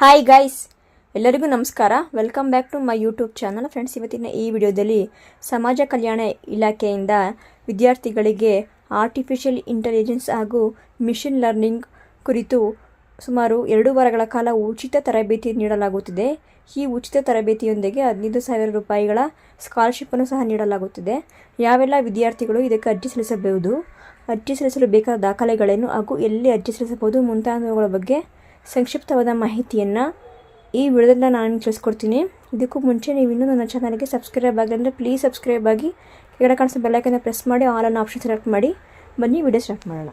Hi guys ಎಲ್ಲರಿಗೂ ನಮಸ್ಕಾರ. Welcome back to my YouTube channel friends ಇವತ್ತಿನ ಈ ವಿಡಿಯೋದಲ್ಲಿ ಸಮಾಜ ಕಲ್ಯಾಣ ಇಲಾಖೆಯಿಂದ ವಿದ್ಯಾರ್ಥಿಗಳಿಗೆ ಆರ್ಟಿಫಿಷಿಯಲ್ ಇಂಟೆಲಿಜೆನ್ಸ್ ಹಾಗೂ ಮಿಷಿನ್ ಲರ್ನಿಂಗ್ ಕುರಿತು ಸುಮಾರು ಎರಡು ವಾರಗಳ ಕಾಲ ಉಚಿತ ತರಬೇತಿ ನೀಡಲಾಗುತ್ತಿದೆ. ಈ ಉಚಿತ ತರಬೇತಿಯೊಂದಿಗೆ ಹದಿನೈದು ಸಾವಿರ ರೂಪಾಯಿಗಳ ಸ್ಕಾಲರ್ಶಿಪ್ಪನ್ನು ಸಹ ನೀಡಲಾಗುತ್ತಿದೆ. ಯಾವೆಲ್ಲ ವಿದ್ಯಾರ್ಥಿಗಳು ಇದಕ್ಕೆ ಅರ್ಜಿ ಸಲ್ಲಿಸಬಹುದು, ಅರ್ಜಿ ಸಲ್ಲಿಸಲು ಬೇಕಾದ ದಾಖಲೆಗಳೇನು ಹಾಗೂ ಎಲ್ಲಿ ಅರ್ಜಿ ಸಲ್ಲಿಸಬಹುದು ಮುಂತಾದವುಗಳ ಬಗ್ಗೆ ಸಂಕ್ಷಿಪ್ತವಾದ ಮಾಹಿತಿಯನ್ನು ಈ ವಿಡಿಯೋದಿಂದ ನಾನು ತಿಳಿಸ್ಕೊಡ್ತೀನಿ. ಇದಕ್ಕೂ ಮುಂಚೆ ನೀವು ಇನ್ನೂ ನನ್ನ ಚಾನಲ್ಗೆ ಸಬ್ಸ್ಕ್ರೈಬ್ ಆಗಿ ಅಂದರೆ ಪ್ಲೀಸ್ ಸಬ್ಸ್ಕ್ರೈಬ್ ಆಗಿ ಕೆಳಗಡೆ ಕಾಣಿಸೋ ಬೆಲ್ಲೈಕನ್ನ ಪ್ರೆಸ್ ಮಾಡಿ ಆಲ್ ಅನ್ನೋ ಆಪ್ಷನ್ ಸೆಲೆಕ್ಟ್ ಮಾಡಿ. ಬನ್ನಿ ವಿಡಿಯೋ ಸ್ಟಾರ್ಟ್ ಮಾಡೋಣ.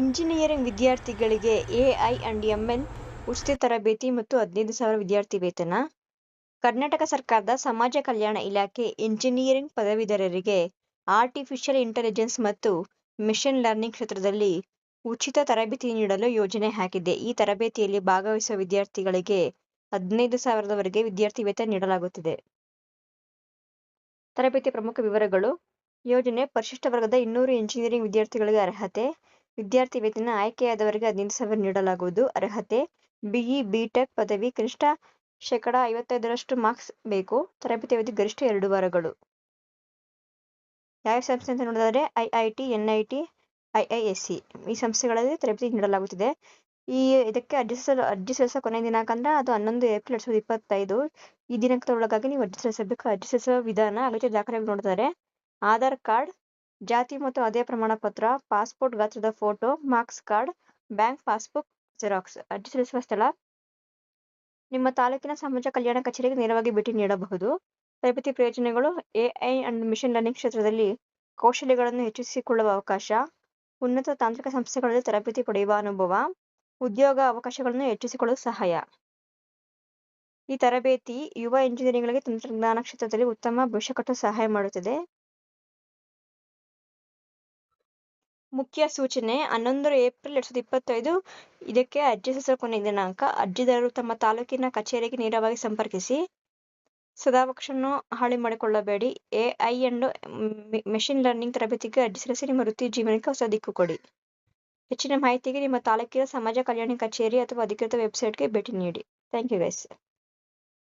ಇಂಜಿನಿಯರಿಂಗ್ ವಿದ್ಯಾರ್ಥಿಗಳಿಗೆ A I and M L ಉಚಿತ ತರಬೇತಿ ಮತ್ತು ಹದಿನೈದು ಸಾವಿರ ವಿದ್ಯಾರ್ಥಿ ವೇತನ. ಕರ್ನಾಟಕ ಸರ್ಕಾರದ ಸಮಾಜ ಕಲ್ಯಾಣ ಇಲಾಖೆ ಇಂಜಿನಿಯರಿಂಗ್ ಪದವೀಧರರಿಗೆ ಆರ್ಟಿಫಿಷಿಯಲ್ ಇಂಟೆಲಿಜೆನ್ಸ್ ಮತ್ತು ಮಿಷನ್ ಲರ್ನಿಂಗ್ ಕ್ಷೇತ್ರದಲ್ಲಿ ಉಚಿತ ತರಬೇತಿ ನೀಡಲು ಯೋಜನೆ ಹಾಕಿದೆ. ಈ ತರಬೇತಿಯಲ್ಲಿ ಭಾಗವಹಿಸುವ ವಿದ್ಯಾರ್ಥಿಗಳಿಗೆ ಹದಿನೈದು ಸಾವಿರದವರೆಗೆ ವಿದ್ಯಾರ್ಥಿ ವೇತನ ನೀಡಲಾಗುತ್ತಿದೆ. ತರಬೇತಿ ಪ್ರಮುಖ ವಿವರಗಳು. ಯೋಜನೆ ಪರಿಶಿಷ್ಟ ವರ್ಗದ ಇನ್ನೂರು ಇಂಜಿನಿಯರಿಂಗ್ ವಿದ್ಯಾರ್ಥಿಗಳಿಗೆ ಅರ್ಹತೆ. ವಿದ್ಯಾರ್ಥಿ ವೇತನ ಆಯ್ಕೆಯಾದವರಿಗೆ ಹದಿನೈದು ಸಾವಿರ ನೀಡಲಾಗುವುದು ಅರ್ಹತೆ. ಬಿಇ, ಬಿಟೆಕ್ ಪದವಿ ಕನಿಷ್ಠ ಶೇಕಡ ಐವತ್ತೈದರಷ್ಟು ಮಾರ್ಕ್ಸ್ ಬೇಕು. ತರಬೇತಿ ಅವಧಿ ಗರಿಷ್ಠ ಎರಡು ವಾರಗಳು. ಯಾವ ಸಂಸ್ಥೆ ಅಂತ ನೋಡಿದರೆ ಐಐಟಿ ಎನ್ಐಟಿ ಐಐಎಸ್ಸಿ ಈ ಸಂಸ್ಥೆಗಳಲ್ಲಿ ತರಬೇತಿ ನೀಡಲಾಗುತ್ತಿದೆ. ಈ ಇದಕ್ಕೆ ಅರ್ಜಿ ಸಲ್ಲಿಸಲು, ಅರ್ಜಿ ಸಲ್ಲಿಸೋ ಕೊನೆಯ ದಿನಾಂಕ ಅಂದ್ರೆ ಅದು ಹನ್ನೊಂದು ಏಪ್ರಿಲ್ ಎರಡ್ ಸಾವಿರದ ಇಪ್ಪತ್ತೈದು. ಈ ದಿನಾಂಕದ ಒಳಗಾಗಿ ನೀವು ಅರ್ಜಿ ಸಲ್ಲಿಸಬೇಕು. ಅರ್ಜಿ ಸಲ್ಲಿಸುವ ವಿಧಾನ ಅಗತ್ಯ ದಾಖಲೆಗಳು ನೋಡ್ತಾರೆ ಆಧಾರ್ ಕಾರ್ಡ್, ಜಾತಿ ಮತ್ತು ಅದೇ ಪ್ರಮಾಣ ಪತ್ರ, ಪಾಸ್ಪೋರ್ಟ್ ಗಾತ್ರದ photo, marks card, bank passbook, xerox. ಅರ್ಜಿ ಸಲ್ಲಿಸುವ ಸ್ಥಳ, ನಿಮ್ಮ ತಾಲೂಕಿನ ಸಮಾಜ ಕಲ್ಯಾಣ ಕಚೇರಿಗೆ ನೇರವಾಗಿ ಭೇಟಿ ನೀಡಬಹುದು. ತರಬೇತಿ ಪ್ರಯೋಜನಗಳು ಎಐ ಅಂಡ್ ಮಿಷನ್ ಲರ್ನಿಂಗ್ ಕ್ಷೇತ್ರದಲ್ಲಿ ಕೌಶಲ್ಯಗಳನ್ನು ಹೆಚ್ಚಿಸಿಕೊಳ್ಳುವ ಅವಕಾಶ. ಉನ್ನತ ತಾಂತ್ರಿಕ ಸಂಸ್ಥೆಗಳಲ್ಲಿ ತರಬೇತಿ ಪಡೆಯುವ ಅನುಭವ, ಉದ್ಯೋಗ ಅವಕಾಶಗಳನ್ನು ಹೆಚ್ಚಿಸಿಕೊಳ್ಳಲು ಸಹಾಯ. ಈ ತರಬೇತಿ ಯುವ ಇಂಜಿನಿಯರಿಂಗ್ಗಳಿಗೆ ತಂತ್ರಜ್ಞಾನ ಕ್ಷೇತ್ರದಲ್ಲಿ ಉತ್ತಮ ಭವಿಷ್ಯ ಕಟ್ಟಲು ಸಹಾಯ ಮಾಡುತ್ತದೆ. ಮುಖ್ಯ ಸೂಚನೆ, ಹನ್ನೊಂದು ಏಪ್ರಿಲ್ ಎರಡ್ ಸಾವಿರದ ಇಪ್ಪತ್ತೈದು, ಇದಕ್ಕೆ ಅರ್ಜಿ ಸಲ್ಲಿಸಲು ಕೊನೆಯ ದಿನಾಂಕ. ಅರ್ಜಿದಾರರು ತಮ್ಮ ತಾಲೂಕಿನ ಕಚೇರಿಗೆ ನೇರವಾಗಿ ಸಂಪರ್ಕಿಸಿ. ಸದಾವಕಾಶವನ್ನು ಹಾಳಿ ಮಾಡಿಕೊಳ್ಳಬೇಡಿ. ಎಐ ಅಂಡ್ ಮೆಷಿನ್ ಲರ್ನಿಂಗ್ ತರಬೇತಿಗೆ ಅರ್ಜಿ ಸಲ್ಲಿಸಿ ನಿಮ್ಮ ವೃತ್ತಿ ಜೀವನಕ್ಕೆ ಹೊಸ ದಿಕ್ಕು ಕೊಡಿ. ಹೆಚ್ಚಿನ ಮಾಹಿತಿಗೆ ನಿಮ್ಮ ತಾಲೂಕಿನ ಸಮಾಜ ಕಲ್ಯಾಣ ಕಚೇರಿ ಅಥವಾ ಅಧಿಕೃತ ವೆಬ್ಸೈಟ್ಗೆ ಭೇಟಿ ನೀಡಿ. Thank you guys